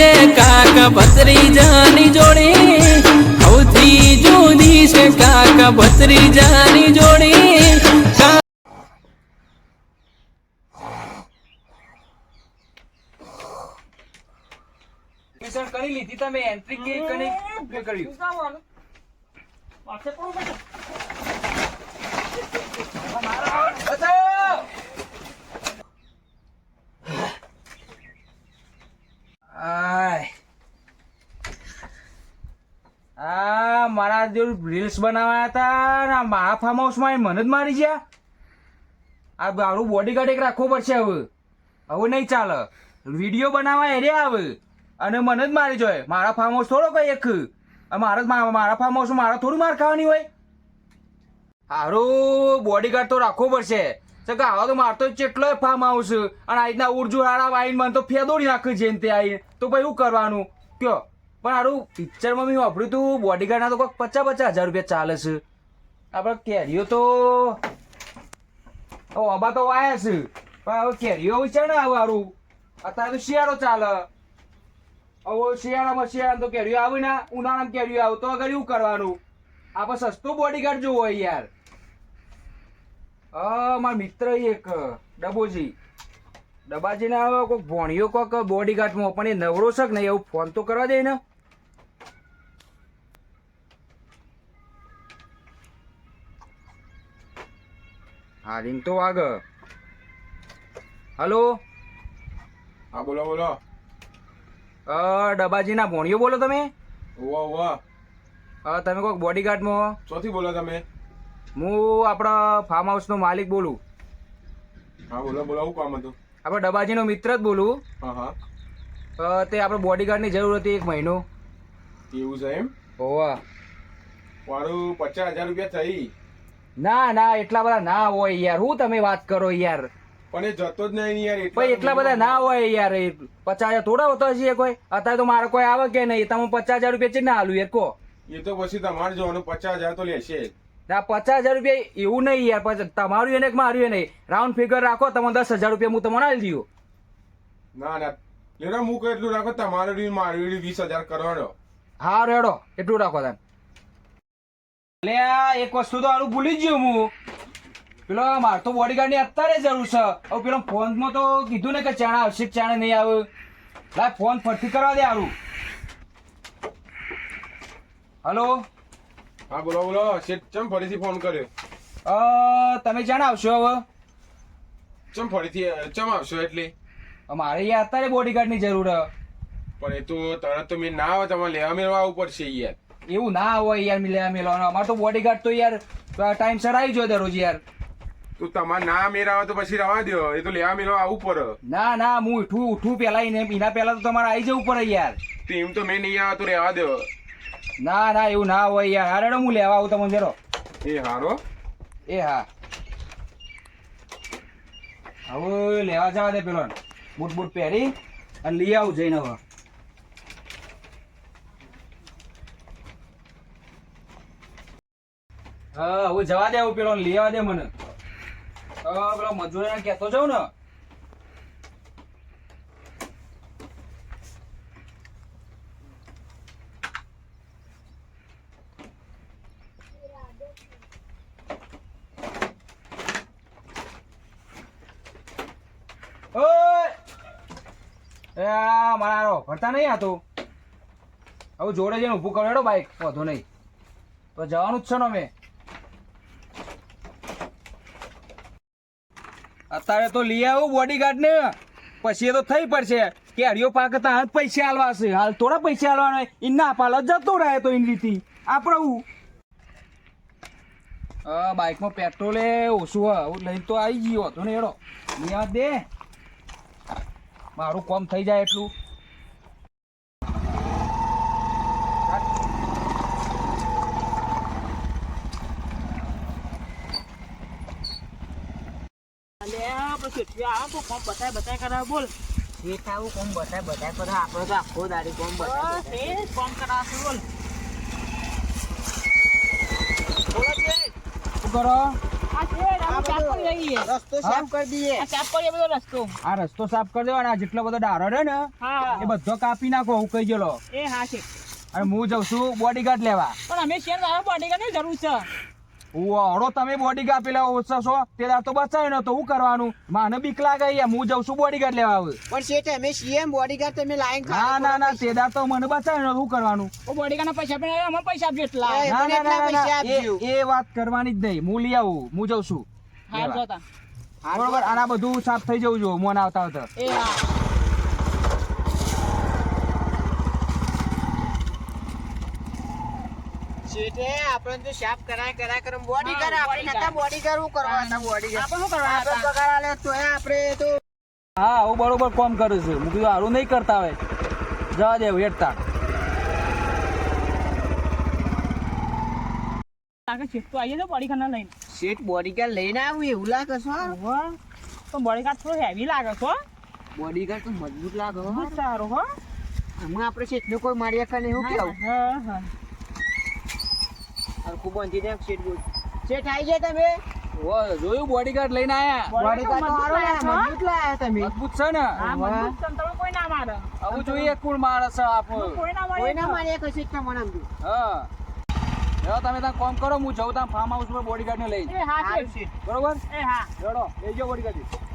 છે કાકા ભત્રીજાની જોડી. સૌથી જુદી છે કાકા ભત્રીજાની જોડી. કરી લીધી તમે એન્ટ્રી કે કરી કે કર્યું બચાવ! આય. આ મારા રીલ્સ બનાવ્યા હતા ને મારા ફાર્મ હાઉસમાં મને જ મારી ગયા. આ મારું બોડીગાર્ડ એક રાખવો પડશે હવે. હવે નહીં ચાલે. વીડિયો બનાવવા એરે આવે અને મને જ મારી જોઈએ. મારા ફાર્મ હાઉસ થોડો કઈ એક. મારા મારા ફાર્મ હાઉસ મારા થોડું માર ખાવાની હોય. હારું બોડીગાર્ડ તો રાખવો પડશે. તો કે આવા તો મારતો ચેટલો ફાર્મ હાઉસ અને આ રીતના ઉર્જુ હારા આવીને મને તો ફેદોડી નાખે જેમ તે આવીને. તો ભાઈ શું કરવાનું? કયો? પણ આરું પિક્ચરમાં મેં વાપર્યું તું બોડીગાર્ડના તો કોઈક પચાસ પચાસ હજાર રૂપિયા ચાલે છે. આપણે કેરીઓ તો હવે અબા તો વાયા છે. પણ હવે કેરીઓ વિચાર ને હારું અત્યારે તો શિયાળો ચાલે. હવે શિયાળામાં શિયાળામાં તો કેરીઓ આવે ને, ઉનાળામાં કેરીઓ આવે, તો આગળ એવું કરવાનું. આપણે સસ્તું બોડીગાર્ડ જોવો યાર. અ, મારા મિત્ર એક, ડબોજી. ડબાજીને કોઈક ભોણિયો કોઈક બોડીગાર્ડમાં પણ એ નવરો છે કે નહીં, એવું ફોન તો કરવા દે ને. હા રિંગ તો વાગ. હલો? હા બોલો બોલો. અ ડબાજીના ભોણિયો બોલો તમે? ઓવા ઓવા તમે કોઈક બોડીગાર્ડમાં ચોથી બોલો તમે? હું આપણા ફાર્મ હાઉસનો માલિક બોલું. હા બોલો બોલો હું કામ હતું? આપણે ડબાજીનો મિત્ર જ બોલું. હા હા. અ, તે આપણે બોડીગાર્ડની જરૂર હતી એક મહિનો. એવું છે એમ? ઓવા મારું પચાસ હજાર રૂપિયા થઈ. ના ના એટલા બધા ના હોય યાર. હું તમે વાત કરો યાર. પણ એ જતો જ નહીં યાર ભાઈ એટલા બધા ના હોય. યાર. પચાસ હજાર થોડા હોતા છે કોઈ. અત્યારે તો મારે કોઈ આવે કે નહીં. તમે પચાસ હજાર રૂપિયા છે ના આલું યાર કો એ તો પછી તમારે જોવાનું પચાસ હજાર તો લેશે ના પચાસ હજાર રૂપિયા એવું નહીં યાર. પછી તમારું એને મારું એ નહીં રાઉન્ડ ફિગર રાખો તમે દસ હજાર રૂપિયા હું તમને આલી દઉં. ના ના. લેડો હું એટલું રાખો. તમારું મારું વીસ હજાર કરવાનો હા રેડો. એટલું રાખો તમે એટલે આ એક વસ્તુ તો આડું ભૂલી જ ગયો હું. પેલો મારે તો બોડીગાર્ડની અત્યારે જરૂર છે. હવે પેલો ફોનમાં તો કીધું ને કે ચાણા આવશે ચાણે નહીં આવે. લાય ફોન ફરતી કરવા દે આરું હલો? હા બોલો બોલો. શેઠ ચમ ફરીથી ફોન કર્યો? તમે ચાણા આવશો હવે? ચમ ફરીથી ચમ આવશો એટલે? મારે યાર અત્યારે બોડીગાર્ડની જરૂર છે. પણ એ તો તરત તો મેં ના આવે તમારે લેવા મેળવા આવવું પડશે યાર. એવું ના હોય યાર મિલ્યા મેલવાનો અમાર તો બોડીગાર્ડ તો યાર ટાઈમ સર આવી જોઈએ દરરોજ યાર. તો તમારે ના મેરાવા તો પછી રવા દો એ તો લેવા મેળવા આવું પડે. ના ના હું ઉઠું ઉઠું પેલા એને એના પહેલા તો તમારે આવી જવું પડે યાર. તો એમ તો મેં નહીં આવે તો રહેવા દો ના ના એવું ના હોય યાર. હારે હું લેવા આવું તમને જરો. એ હારો. એ હા. હવે લેવા જવા દે પેલો બૂટ બૂટ પહેરી અને લઈ આવું જઈને હવે. હા, હવે જવા દે આવું પેલો લેવા દે મને. પેલો મજૂર કહેતો જાઉં ને. મારો ભરતા નહીં આતો હવે જોડે જઈને ઊભું કરો, હેડો બાઈક વાંધો નહીં. તો જવાનું જ છે ને અમે. અત્યારે તો લઈ આવું બોડીગાર્ડ ને. પછી એ તો થઈ પડશે. કે હરિયો પાક તો હાલ પૈસા હાલવા છે. હાલ થોડા પૈસા આલવાના એ ના પાલ જતો રહે તો એની રીતિ. આપણે બાઇકમાં પેટ્રોલ એ ઓછું હું લઈને તો આવી ગયો. હતો ને એડો આવા દે. મારું કોમ થઈ જાય એટલું. શું કરો? આ છે, આ સાફ કરી દઈએ. રસ્તો સાફ કરી દઈએ. આ સાફ કરીએ બધો રસ્તો. આ રસ્તો સાફ કરી દેવાનો જેટલો બધો ડારો રહ્યો ને એ બધો કાપી નાખો હું કહી ગયેલો. એ હા છે. અને હું જઉં છું બોડીગાર્ડ લેવા. પણ અમે બોડીગાર્ડની જરૂર છે. હળો તમે બોડીગાર્ડ પેલા ઓછા છો. તે તો બચાવ્યો ને તો હું કરવાનું? માને બીક લાગે યાર હું જઉં છું બોડીગાર્ડ લેવા આવું પણ શેઠ અમે સીએમ બોડીગાર્ડ તમે લાઈન ના ના ના. તે દાર તો મને બચાવ્યો ન હું શું કરવાનું? ઓ બોડીગાર્ડના પૈસા પણ અમે પૈસા આપજો એટલા. ના ના ના, ના પૈસા આપજો. એ વાત કરવાની જ નહીં. હું લઈ આવું. હું જઉં છું. હાલ જોતા. બરોબર? આના બધું સાફ થઈ જવું જો મોન આવતા આવતા. એ હા. શેઠે આપણે તો કરાય કરાય કરમ બોડીગાર્ડ હા, આપણે બોડીગાર્ડ હું કરવા હતા બોડીગાર્ડ આપણે શું કરવા આપણે પગાર આલે તો એ આપણે તો હા હું બરોબર કોમ કરું છું હું કીધું હારું નહીં કરતા હોય જવા દે હેઠતા આગળ શિફ્ટ તો આવીએ છે બોડીગાર્ડને લઈને. શેઠ બોડીગાર્ડ લઈને આવું એવું લાગે છે. તો બોડીગાર્ડ થોડો હેવી લાગે છે બોડી ગાર્ડ તો મજબૂત લાગે હો. સારો હો. આપડે આપણે શેઠને કોઈ મારી શકે નહીં હું કેવું હા, હા. હરખું બાંધી દે શેઠ બોલ શેઠ આવી ગયા તમે? જોયું બોડીગાર્ડ લઈને આયા. બોડીગાર્ડ મારો મજબૂત લાયા તમે. મજબૂત છે ને? હા, મજબૂત છે ને તમે કોઈ ના મારે. આવું જોઈએ કુલ માણસ છે કોઈ ના મારે કોઈ ના મારે એક શકે શેઠ મને હા. જો તમે ત્યાં કોમ કરો હું જઉં ત્યાં ફાર્મ હાઉસ પર બોડીગાર્ડ ને લઈને. એ હા શેઠ. બરોબર? એ હા. જોડો લઈ જાઓ બોડીગાર્ડ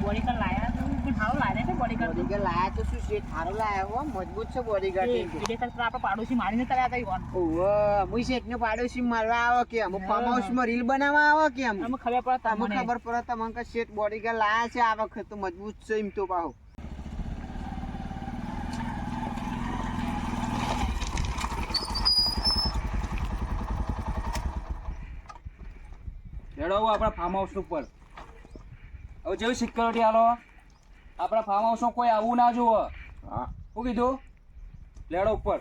બોડીગાર્ડ લાયા તો પણ સારું લાગે છે બોડીગાર્ડ લાયા તો શું શેઠ હારો લાયા હો મજબૂત છે બોડીગાર્ડ એ વિદેશમાં આપણા પાડોશી મારીને તળ્યા હતા ઈવોન. ઓહો હું શેઠને પાડોશી મારવા આવો કે અમુક ફાર્મ હાઉસમાં રીલ બનાવવા આવો કે અમ અમને ખબર પડે તમને. ખબર પડે તમને કે શેઠ બોડીગાર્ડ લાયા છે આ વખત તો મજબૂત છે એમ તો પાહો. આપણા ફાર્મ હાઉસ ઉપર. હવે જેવી સિક્યોરિટી આલો આપણા ફાર્મ હાઉસમાં કોઈ આવું ના જુઓ. હા. શું કીધું? લેડો ઉપર.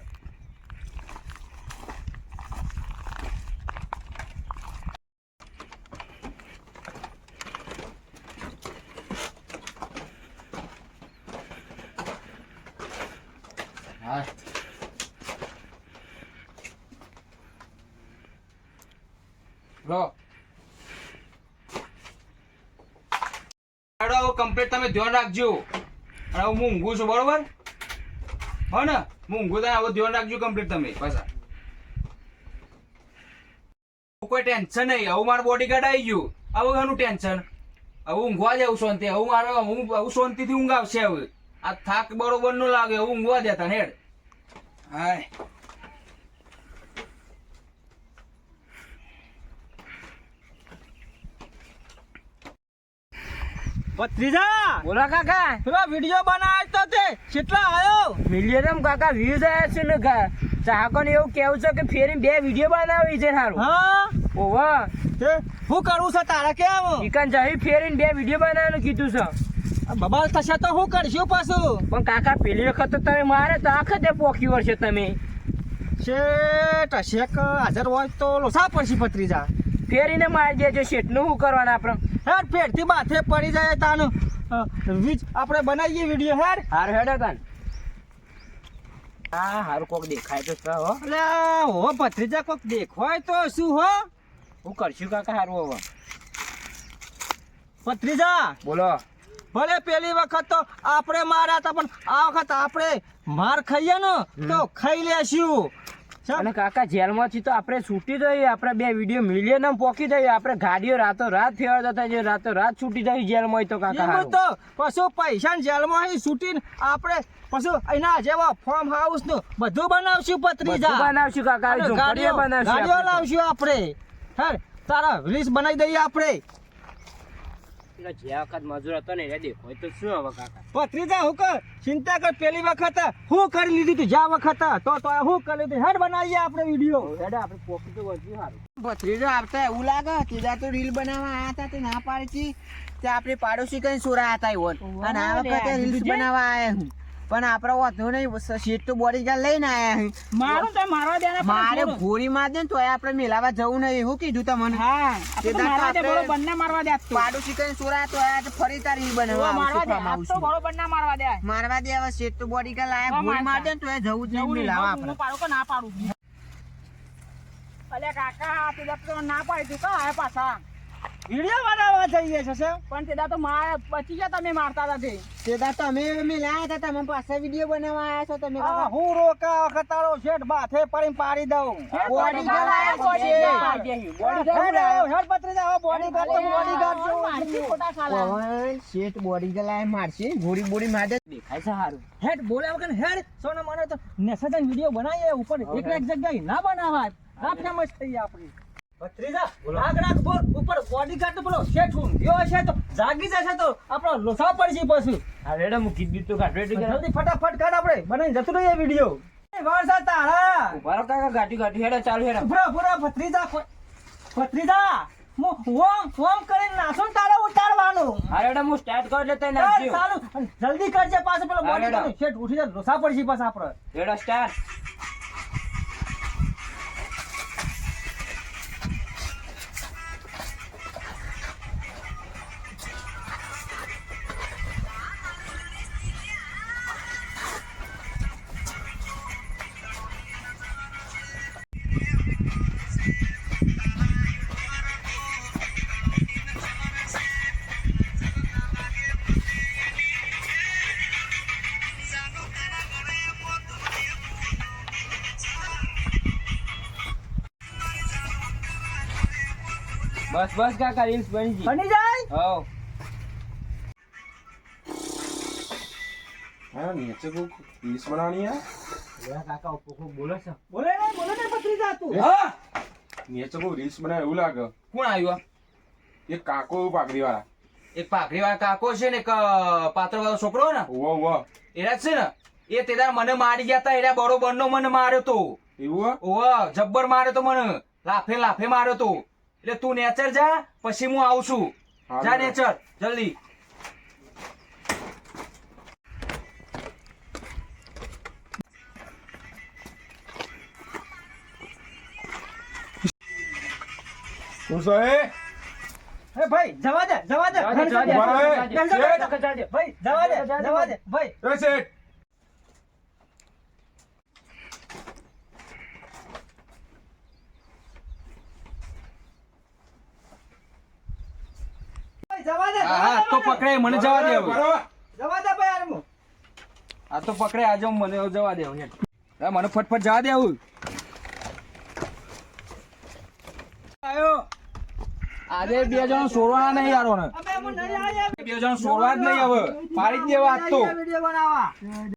આવું કમ્પ્લીટ તમે ધ્યાન રાખજો. અને હું ઊંઘું છું, બરોબર? હો ને? હું ઊંઘું થાય આવો ધ્યાન રાખજો કમ્પ્લીટ તમે, પાછા. કોઈ ટેન્શન નહીં હવે મારું બોડીગાર્ડ આવી ગયું. આવું એનું ટેન્શન હવે ઊંઘવા જાવ શાંતિ હવે મારે હું હવે શાંતિથી ઊંઘ આવશે હવે. આ થાક બરોબર નો લાગે હવે ઊંઘવા દેતા હેડ. હાય. ભત્રીજા! બોલા કાકા. પેલો વીડિયો બનાવ્યો તો તે. કેટલા આવ્યો મિલિયનમ કાકા વ્યૂઝ આવ્યા છે ને કા ચાહકોને એવું કેવું છે કે ફેરી બે વીડિયો બનાવી છે સારું હા? ઓવા તે હું કરવું છે તારે કેમ? ચિકન જહી ફેરીને બે વીડિયો બનાવવાનું કીધું છે. બબાલ થશે તો કરશું પાછું? પણ કાકા પેલી વખત તો તમે મારે તો તે પોકી વળશે તમે. શેઠ શેક હાજર હોય તો લોસા પડશે ભત્રીજા. ફેરીને મારી દેજો શેઠનું શું કરવાનું આપણે? હેડ ફેરથી માથે પડી જાય તાનું. વીજ આપણે બનાવીએ વીડિયો હેડ. હાર હેડો તાન હા હારું કોક દેખાય તો હો. એટલે હો ભત્રીજા કોક દેખાય તો શું હો? હું કરશું કાકા હારું હવે? ભત્રીજા બોલો. ભલે પેલી વખત તો આપણે માર્યા હતા પણ આ વખત આપણે માર ખાઈએ ને તો ખાઈ લેશું. અને કાકા જેલમાંથી તો આપણે છૂટી જઈએ. આપણે બે વીડિયો મિલિયન પોકી જઈએ. આપણે ગાડીઓ રાતો રાત ફેરવતા હતા. જઈએ રાતો રાત છૂટી જઈએ જેલમાં તો કાકા તો પશુ પૈસા જેલમાં છૂટીને આપણે પશુ એના જેવા ફાર્મ હાઉસનું બધું બનાવશું પત્રીજા. બનાવશું કાકા. ગાડીઓ બનાવશું ગાડીઓ લાવશું આપણે. હા તારા રિલીઝ બનાવી દઈએ આપણે. પેલો જે વખત મજૂર હતો ને એ દેખો તો શું હવે કાકા? પત્રીજા હું કર? ચિંતા કર પેલી વખત હું કરી લીધું તું જ્યાં વખત. તો તો હું કરી લીધી. હેડ બનાવીએ આપણે વીડિયો. હેડ આપણે પોકી તો વધ્યું સારું ભત્રીજા આવતા એવું લાગે? કીધા તો રીલ બનાવવા આયા હતા તે ના પાડી હતી. તે આપણે પાડોશી કઈ સોરા હતા ઈવોન. અને આ વખતે રીલ્સ બનાવવા આયા હું. પણ આપડે વાંધો નહીં સીટ તો બોડીગાર્ડ લઈને આયા હું. મારું તો મારવા દે મારે થોડું. માર દે તો આપણે મેલાવા જવું નહીં. એવું કીધું તમને? હા તે મારવા દે બરોબર બંને મારવા દે. પાડોશી કઈ સોરા તો આયા ફરી તારી બનાવવા મારવા દે આવશું તો બરોબર ના મારવા દે મારવા દે હવે સીટ તો બોડીગાર્ડ લાયા. હા, ભૂરી મારતા. દે તો એ જવું જ નહીં મેલાવા હું આપણે પાડું કે ના પાડું? અલે કાકા તું તો ના પાડી તું કા પાછા. વીડિયો બનાવવા જઈએ છે સર પણ તે તો માર બચી ગયા તમે મારતા હતા તે. તે દા તમે મિલાયા હતા તમે પાસે વિડિયો બનાવવા આવ્યા છો તમે હું રોકા વખત તારો શેઠ માથે પડીને પાડી દઉં. આયા છે. આવો, હેડ પતરી જાઓ, બોડીગાર્ડ તો બોડીગાર્ડ જેવો મારથી ખોટા સાલા. પવન શેઠ બોડી ગલાય મારશે. ગોળી બોડી મારે હેડ બોલ્યા વગર હેડ. સોના મને તો નેસાજન વીડિયો બનાવીએ ઉપર એક એક જગ્યાએ ના બનાવાય. ના ફેમસ થઈ આપણી. ભત્રીજા રાગ રાગ બોલ. ઉપર બોડીગાર્ડ પેલો શેઠ હું છે તો જાગી જશે તો આપણો લોસા પડશે પછી. રેડા મૂકી દીધું કાઢ જલ્દી ફટાફટ કાઢ આપણે. બનાવીને જતું રહીએ વીડિયો વારસા તારા મારો કાકા ગાડી ગાડી હેડા ચાલુ હેડા. ઉભરા ઉભરા ભત્રીજા. ભત્રીજા હું ઓમ ઓમ કરીને નાસું તારે ઉતારવાનું. હા રેડા હું સ્ટાર્ટ કરી લેતા ચાલુ જલ્દી કરજે પાછો પેલો હા, રેડા. શેઠ ઉઠી જાય લોસા પડશે પાછા આપડે રેડા સ્ટાર્ટ બસ બસ કાકા રીલ્સ બની ગઈ. બની જાય? હો હા નીચે કોઈ રીલ્સ બનાવવાની હે? બોલે ને બોલે ને ભત્રીજા તું. હા. નીચે કોઈ રીલ્સ બનાવે એવું લાગે? કોણ આવ્યું એક કાકો પાઘડી વાળા એક પાઘડી વાળા કાકો છે ને એક પાત્ર વાળો છોકરો ને? ઉવા ઉવા. એરા જ છે ને? એ તેદાર મને મારી ગયા તા એરા બરોબર નો મને માર્યો તો. એવું ઓ જબ્બર માર્યો તો મને. લાફે લાફે માર્યો તો. એટલે તું નેચર જા પછી હું આવું છું. જા નેચર જલ્દી. ભાઈ જવા દે જવા દે. જવા દે, જવા દે, જવા દે, જવા દે. જવા દે, જવા દે. ભાઈ જવા દે જવા દે. ભાઈ જવા દે હા તો પકડાય મને જવા દે. જવા દે ભાઈ આરમુ. આ તો પકડે આજે મને જવા દે હવે. મને ફટફટ જવા દે આવું. આયો. આજે બે જણ સોરવાના નહીં યારો ને બે જણ સોરવા જ નહીં હવે. પાડી જ દેવા આજ તો.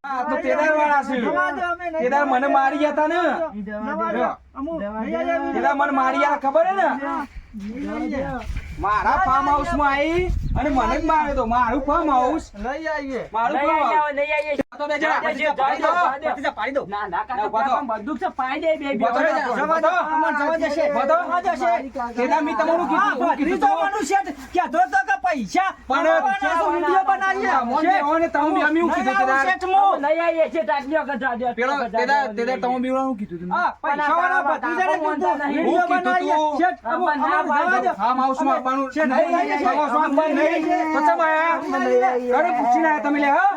આ તો વાળા છે. મને મારી ગયા તા ને? તેદાર મને મારી ગયા ખબર હે ને. મારા ફાર્મ હાઉસમાં આવી અને મને જ માર્યો તો મારું ફાર્મ હાઉસ નહીં આવીએ મારું ફાર્મ હાઉસ તો બે જણા પાડી દો ભત્રીજા પાડી દો ના ના ના, ઊભા બધું છે પાઈ દે બે ઊભા જવા દો અમર જવા દેશે. ઊભા જવા દેશે તેદાર મેં તમારું કીધું કીધું તો. મનુષ્ય કહેતો તો કે પૈસા પણ કમાવાના તો બનાવીએ. તમને બેહોને તમે અમે એવું કીધું નહીં આવું મો. લઈ આવીએ છે તાટલી વખત જાજો પેલો તેદાર તેદાર તમે બીવડાનું કીધું તું. હા, પૈસાવાળા ભત્રીજાને કીધું, નહીં. વીડિયો હું બનાવીએ. તું. શેઠ, અમુ અમર ના અમારે જવા દો. ફાર્મ હાઉસમાં આવવાનું છે, નહીં, નહીં, ફાર્મ હાઉસમાં નહીં. તો ચમ આયા? અરે પૂછીને આયા તમે લે હા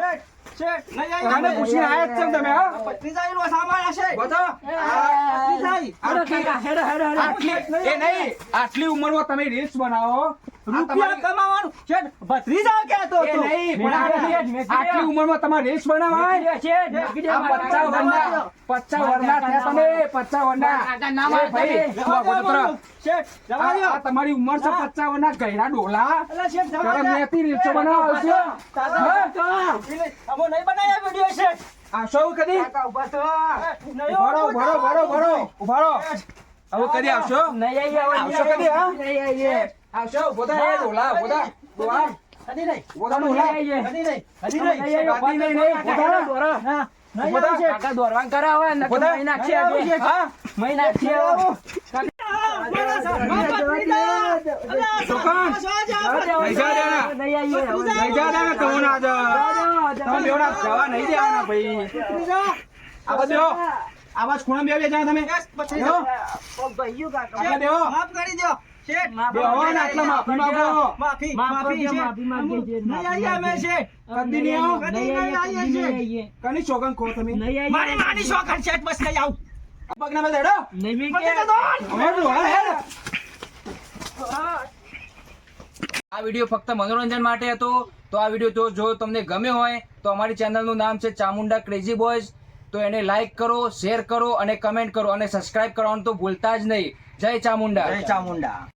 પૂછીને આયા જ તમે હા ભત્રીજાઈનો સામાન હશે. બધો ભત્રીજાઈ. આટલી આટલી એ નહીં આટલી ઉંમરમાં તમે રીલ્સ બનાવો રૂપિયા તમારી- કમાવાનું? શેઠ, ભત્રીજા કહેતો એ હતો. નહીં આટલી ઉંમરમાં તમારે રીલ્સ બનાવાય? આ પચાસ વર્ષના પચાસ વર્ષના થયા તમે? પચાસ વર્ષના ભાઈ તું આ જવા આ. આ તમારી ઉંમર છે પચાસ વર્ષના ગયડા ડોલા. જવા. મેથી રીલ્સો બનાવો આવશે અમે નહીં બનાવ્યા વીડિયો શેઠ. આવશો કદી નહીં ભરો આવું ભરો ભરો ભરો ઉભારો હવે કદી આવશો? નહીં આવશો કદી હા? આવશો ઊભો એ ડોલા ઊભો થા ડોલા નહીં. ઊભો થા ડોલા નહીં. કદી નહીં. કદી નહીં. ઊભો થા હા, નહીં ઊભો થા. આવું શેઠ. ઊભો થા. નહીં હા છોકરા, નહીં જવા દેવાના. નહીં જવા દેવાના તમને આજે. તમે બેવડા જવા નહીં દેવાના ભાઈ આ બધો આવાજ ખૂણા બે જણા તમે બેહો. માફ કરી દ્યો. શેઠ, બેહો ને આટલા માફી માંગો. માફી, માફી, શેઠ. નહીં અમે, શેઠ. કદી નહીં આવો કદી નહીં આવીએ, શેઠ. કની ચોગન ખો તમે? મારી માની શોખન શેઠ, બસ નહીં આવું. પગના મેલ હેડો. નહીં મેં કે- તો દોડ. હવે દોડ, હેડ. આ વીડિયો ફક્ત મનોરંજન માટે હતો. તો આ વીડિયો જો જો તમને ગમ્યો હોય તો અમારી ચેનલનું નામ છે ચામુંડા ક્રેઝી બોયઝ તો એને લાઈક કરો શેર કરો અને કમેન્ટ કરો અને સબસ્ક્રાઇબ કરવાનું તો ભૂલતા જ નહીં. જય ચામુંડા. જય ચામુંડા.